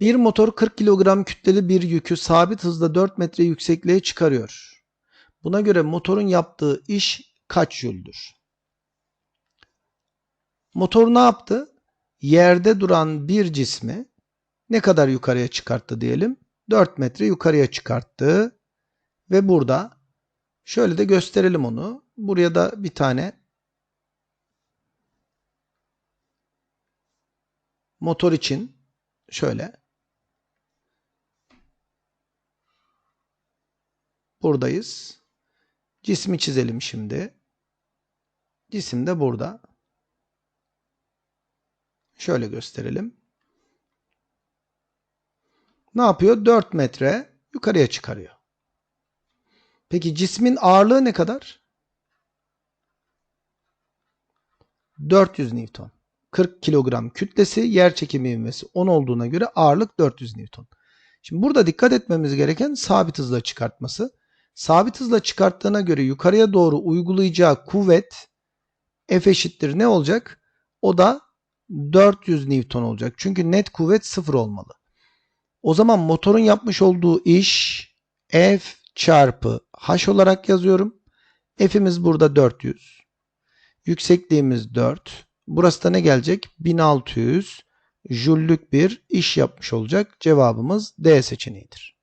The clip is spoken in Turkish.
Bir motor 40 kilogram kütleli bir yükü sabit hızla 4 metre yüksekliğe çıkarıyor. Buna göre motorun yaptığı iş kaç jüldür? Motor ne yaptı? Yerde duran bir cismi ne kadar yukarıya çıkarttı diyelim? 4 metre yukarıya çıkarttı. Ve burada şöyle de gösterelim onu. Buraya da bir tane motor için şöyle buradayız. Cismi çizelim şimdi. Cisim de burada. Şöyle gösterelim. Ne yapıyor? 4 metre yukarıya çıkarıyor. Peki cismin ağırlığı ne kadar? 400 Newton. 40 kilogram kütlesi, yer çekimi ivmesi 10 olduğuna göre ağırlık 400 Newton. Şimdi burada dikkat etmemiz gereken sabit hızla çıkartması. Sabit hızla çıkarttığına göre yukarıya doğru uygulayacağı kuvvet F eşittir ne olacak? O da 400 Newton olacak. Çünkü net kuvvet sıfır olmalı. O zaman motorun yapmış olduğu iş F çarpı H olarak yazıyorum. F'imiz burada 400. Yüksekliğimiz 4. Burası da ne gelecek? 1600 jüllük bir iş yapmış olacak. Cevabımız D seçeneğidir.